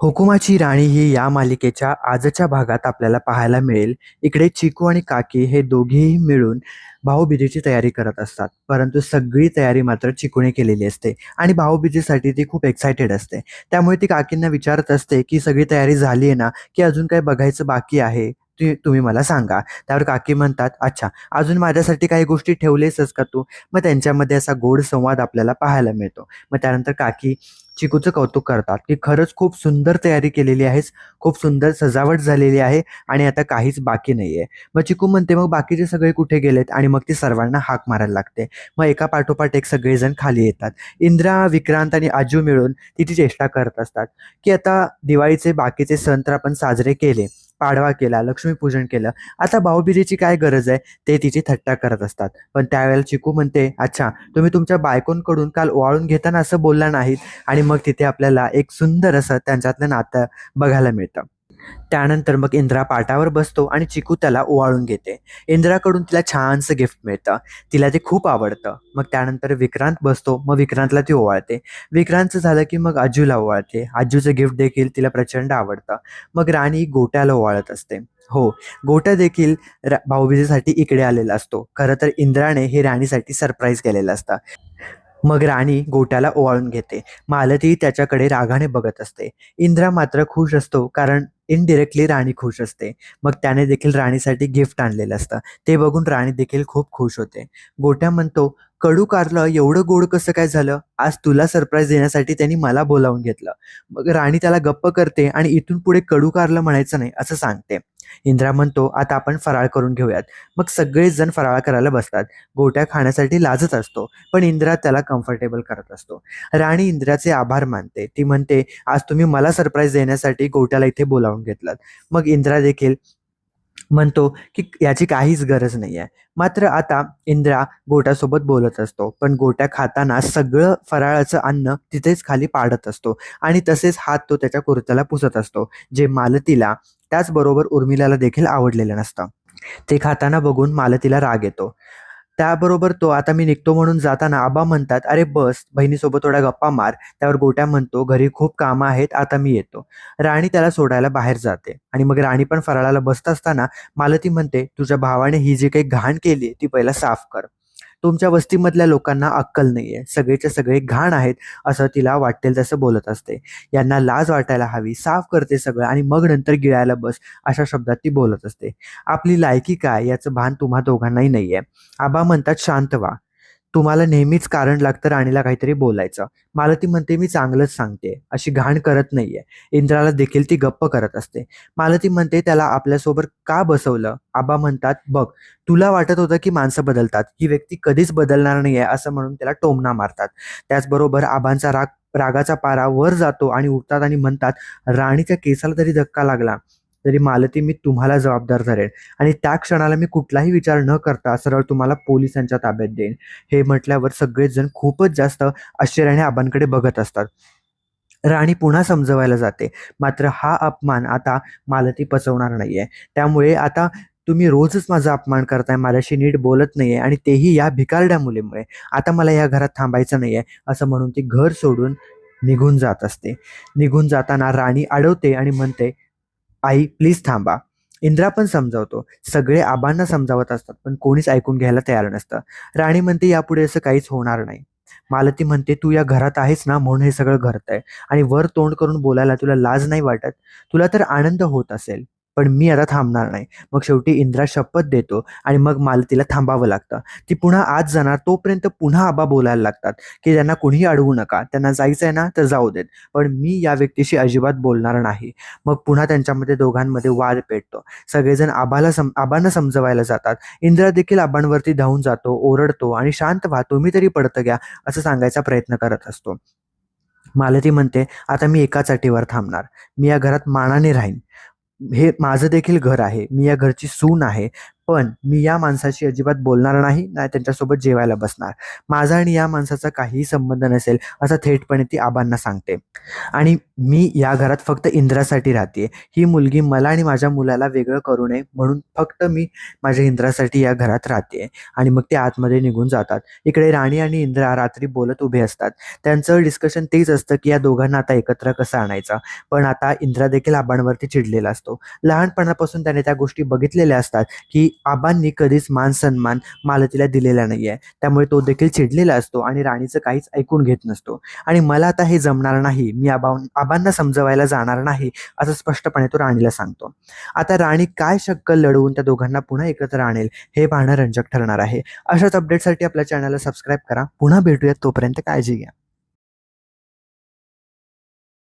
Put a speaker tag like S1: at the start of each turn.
S1: हुकुमाची राणी ही या मालिकेच्या आजच्या भागात आपल्याला पाहायला मिळेल. इकडे चिकू आणि काकी हे दोघेही मिळून भाऊबीजेची तयारी करत असतात. परंतु सगळी तयारी मात्र चिकूने केलेली असते आणि भाऊबीजेसाठी ती खूप एक्सायटेड असते. त्यामुळे ती काकींना विचारत असते, की "सगळी तयारी झाली आहे ना? की अजून काही बघायचं बाकी आहे? ती तुम्ही मला सांगा." त्यावर काकी म्हणतात, "अच्छा, अजून माझ्यासाठी काही गोष्टी ठेवलेसच का तू?" मग त्यांच्यामध्ये असा गोड संवाद आपल्याला पाहायला मिळतो. मग त्यानंतर काकी चिकूचं कौतुक करतात, की "खरंच खूप सुंदर तयारी केलेली आहेस. खूप सुंदर सजावट झालेली आहे आणि आता काहीच बाकी नाहीये." मग चिकू म्हणते, "मग बाकीचे सगळे कुठे गेलेत?" आणि मग ती सर्वांना हाक मारायला लागते. मग एका पाठोपाठ एक सगळेजण खाली येतात. इंद्रा, विक्रांत आणि आजू मिळून तिची चेष्टा करत असतात, की आता दिवाळीचे बाकीचे सण तर आपण साजरे केले. पाडवा केला, लक्ष्मीपूजन केलं. आता भाऊबीजेची काय गरज आहे? ते तिची थट्टा करत असतात. पण त्यावेळेला चिकू म्हणते, "अच्छा, तुम्ही तुमच्या बायकोंकडून काल ओवाळून घेताना असं बोलला नाहीत." आणि मग तिथे आपल्याला एक सुंदर असं त्यांच्यातलं नातं बघायला मिळतं. त्यानंतर मग इंद्रा पाटावर बसतो आणि चिकू त्याला ओवाळून घेते. इंद्राकडून तिला छानसं गिफ्ट मिळतं. तिला ते खूप आवडतं. मग त्यानंतर विक्रांत बसतो. मग विक्रांतला ती ओवाळते. विक्रांतचं झालं की मग आजूला ओवाळते. आजूचं गिफ्ट देखील तिला प्रचंड आवडतं. मग राणी गोट्याला ओवाळत असते. हो, गोटा देखील रा भाऊबीजेसाठी इकडे आलेला असतो. खरं तर इंद्राने हे राणीसाठी सरप्राईज केलेलं असतं. मग राणी गोट्याला ओवाळून घेते. मालती त्याच्याकडे रागाने बघत असते. इंद्रा मात्र खुश असतो कारण इनडिरेक्टली राणी खुश असते. मग त्याने देखील राणीसाठी गिफ्ट आणलेलं असतं. ते बघून राणी देखील खूप खुश होते. गोट्या म्हणतो, "कडू कारलं एवढं गोड कसं काय झालं? आज तुला सरप्राईज देण्यासाठी त्यांनी मला बोलावून घेतलं." मग राणी त्याला गप्प करते आणि इथून पुढे कडू कारलं म्हणायचं नाही असं सांगते. इंद्रा म्हणतो, "आता आपण फराळ करून घेऊयात." मग सगळेच जण फराळ करायला बसतात. गोट्या खाण्यासाठी लाजत असतो, पण इंद्रा त्याला कम्फर्टेबल करत असतो. राणी इंद्राचे आभार मानते. ती म्हणते, "आज तुम्ही मला सरप्राईज देण्यासाठी गोट्याला इथे बोलावून घेतलंत." मग इंद्रा देखील म्हणतो, की याची काहीच गरज नाहीये. मात्र आता इंद्रा गोट्यासोबत बोलत असतो. पण गोट्या खाताना सगळं फराळाचं अन्न तिथेच खाली पाडत असतो आणि तसेच हात तो त्याच्या कुर्त्याला पुसत असतो, जे मालतीला त्याचबरोबर उर्मिलाला देखील आवडलेलं नसतं. ते खाताना बघून मालतीला राग येतो. त्याबरोबर तो आता मी निघतो म्हणून जाताना आबा म्हणतात, "अरे बस, बहिणीसोबत थोड्या गप्पा मार." त्यावर गोट्या म्हणतो, "घरी खूप कामं आहेत, आता मी येतो." राणी त्याला सोडायला बाहेर जाते आणि मग राणी पण फराळाला बसत असताना मालती म्हणते, "तुझ्या भावाने ही जी काही घाण केली ती पहिला साफ कर. तुमच्या वस्तीमधल्या लोकांना अक्कल नाहीये. सगळेचे सगळे घाण आहेत." असं तिला वाटेल तसं बोलत असते. "यांना लाज वाटायला हवी. साफ करते सगळं आणि मग नंतर गिळायला बस." अशा शब्दात ती बोलत असते. "आपली लायकी काय याचं भान तुम्हा दोघांनाही नाहीये." आबा म्हणतात, "शांत व्हा. तुम्हाला नेहमीच कारण लागतं राणीला काहीतरी बोलायचं." मालती म्हणते, "मी चांगलंच सांगते अशी घाण करत नाहीये." इंद्राला देखील ती गप्प करत असते. मालती म्हणते, "त्याला आपल्यासोबत का बसवलं?" आबा म्हणतात, "बघ, तुला वाटत होतं की माणसं बदलतात. ही व्यक्ती कधीच बदलणार नाहीये." असं म्हणून त्याला टोमणा मारतात. त्याचबरोबर आबांचा राग रागाचा पारा वर जातो आणि उठतात आणि म्हणतात, "राणीच्या केसाला तरी धक्का लागला तरी मालती मी तुम्हाला जबाबदार धरेन आणि त्या क्षणाला मी कुठलाही विचार न करता सरळ तुम्हाला पोलिसांच्या ताब्यात देईन." हे म्हटल्यावर सगळेजण खूपच जास्त आश्चर्याने आबांकडे बघत असतात. राणी पुन्हा समजवायला जाते. मात्र हा अपमान आता मालती पचवणार नाहीये. त्यामुळे आता तुम्ही रोजच माझा अपमान करताय, माझ्याशी नीट बोलत नाहीये आणि तेही या भिकारड्या मुलीमुळे. आता मला या घरात थांबायचं नाहीये. असं म्हणून ती घर सोडून निघून जात असते. निघून जाताना राणी अडवते आणि म्हणते, "आई प्लीज थांबा." इंद्रा पण समजावतो. सगळे आबांना समजावत असतात, पण कोणीच ऐकून घ्यायला तयार नसतं. राणी म्हणते, "यापुढे असं काहीच होणार नाही." मालती म्हणते, "तू या घरात आहेस ना म्हणून हे सगळं घडतंय आणि वर तोंड करून बोलायला तुला लाज नाही वाटत? तुला तर आनंद होत असेल, पण मी आता थांबणार नाही." मग शेवटी इंद्रा शपथ देतो आणि मग मालतीला थांबावं लागतं. ती पुन्हा आज जाणार तोपर्यंत पुन्हा आबा बोलायला लागतात, की "त्यांना कुणीही अडवू नका. त्यांना जायचं आहे ना तर जाऊ देत. पण मी या व्यक्तीशी अजिबात बोलणार नाही." मग पुन्हा त्यांच्यामध्ये दोघांमध्ये वाद पेटतो. सगळेजण आबाला सम आबांना समजवायला जातात. इंद्रा देखील आबांवरती धावून जातो, ओरडतो आणि "शांत व्हा, तुम्ही तरी पडतं घ्या." असं सांगायचा प्रयत्न करत असतो. मालती म्हणते, "आता मी एकाच अटीवर थांबणार. मी या घरात मानाने राहीन. हे माझं देखील घर आहे. मी या घरची सून आहे. पण मी या माणसाशी अजिबात बोलणार नाही नाही त्यांच्यासोबत जेवायला बसणार. माझा आणि या माणसाचा काहीही संबंध नसेल असं थेटपणे ती आबांना सांगते. आणि मी या घरात फक्त इंद्रासाठी राहते. ही मुलगी मला आणि माझ्या मुलाला वेगळं करू नये म्हणून फक्त मी माझ्या इंद्रासाठी या घरात राहते. आणि मग ते आतमध्ये निघून जातात. इकडे राणी आणि इंद्रा रात्री बोलत उभे असतात. त्यांचं डिस्कशन तेच असतं की या दोघांना आता एकत्र कसं आणायचं? पण आता इंद्रा देखील आबांवरती चिडलेला असतो. लहानपणापासून त्याने त्या गोष्टी बघितलेल्या असतात की आबांनी कधीच मान सन्मान मालतीला दिलेला नाहीये. त्यामुळे तो देखील चिडलेला असतो आणि राणीचं काहीच ऐकून घेत नसतो. आणि मला आता हे जमणार नाही. मी आबा आबांना समजवायला जाणार नाही असं स्पष्टपणे तो राणीला सांगतो. आता राणी काय शक्कल लढवून त्या दोघांना पुन्हा एकत्र आणेल हे पाहणं रंजक ठरणार आहे. अशाच अपडेटसाठी आपल्या चॅनलला सबस्क्राईब करा. पुन्हा भेटूयात तोपर्यंत काळजी घ्या.